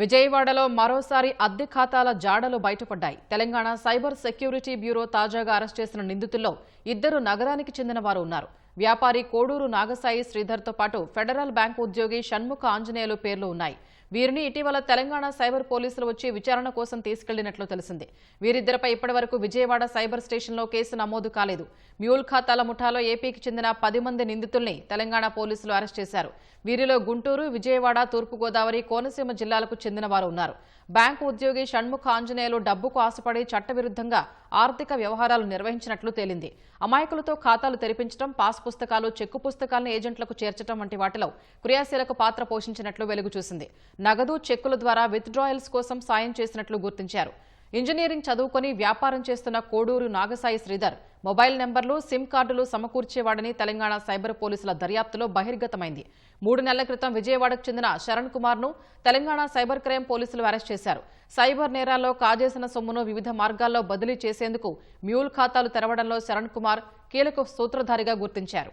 విజయవాడలో మరోసారి అద్దె ఖాతాల జాడలు బయటపడ్డాయి. తెలంగాణ సైబర్ సెక్యూరిటీ బ్యూరో తాజాగా అరెస్ట్ చేసిన నిందితుల్లో ఇద్దరు నగరానికి చెందిన వారు ఉన్నారు. వ్యాపారి కోడూరు నాగసాయి శ్రీధర్తో పాటు ఫెడరల్ బ్యాంకు ఉద్యోగి షణ్ముఖ ఆంజనేయులు పేర్లు ఉన్నాయి. వీరిని ఇటీవల తెలంగాణ సైబర్ పోలీసులు వచ్చి విచారణ కోసం తీసుకెళ్ళినట్లు తెలిసింది. వీరిద్దరిపై ఇప్పటివరకు విజయవాడ సైబర్ స్టేషన్లో కేసు నమోదు కాలేదు. మ్యూల్ ఖాతాల ముఠాలో ఏపీకి చెందిన పది మంది నిందితుల్ని తెలంగాణ పోలీసులు అరెస్ట్ చేశారు. వీరిలో గుంటూరు విజయవాడ తూర్పుగోదావరి కోనసీమ జిల్లాలకు చెందిన వారు ఉన్నారు. బ్యాంకు ఉద్యోగి షణ్ముఖ ఆంజనేయులు డబ్బుకు ఆశపడి చట్టవిరుద్ధంగా ఆర్థిక వ్యవహారాలు నిర్వహించినట్లు తేలింది. అమాయకులతో ఖాతాలు తెరిపించడం పాస్ పుస్తకాలు చెక్కు పుస్తకాలను ఏజెంట్లకు చేర్చడం వంటి వాటిలో క్రియాశీలక పాత్ర పోషించినట్లు వెలుగుచూసింది. నగదు చెక్కుల ద్వారా విత్డ్రాయల్స్ కోసం సాయం చేసినట్లు గుర్తించారు. ఇంజనీరింగ్ చదువుకొని వ్యాపారం చేస్తున్న కోడూరు నాగసాయి శ్రీధర్ మొబైల్ నెంబర్లు సిమ్ కార్డులు సమకూర్చేవాడని తెలంగాణ సైబర్ పోలీసుల దర్యాప్తులో బహిర్గతమైంది. మూడు నెలల క్రితం విజయవాడకు చెందిన శరణ్ కుమార్ను తెలంగాణ సైబర్ క్రైమ్ పోలీసులు అరెస్ట్ చేశారు. సైబర్ నేరాల్లో కాజేసిన సొమ్మును వివిధ మార్గాల్లో బదిలీ చేసేందుకు మ్యూల్ ఖాతాలు తెరవడంలో శరణ్ కుమార్ కీలక సూత్రధారిగా గుర్తించారు.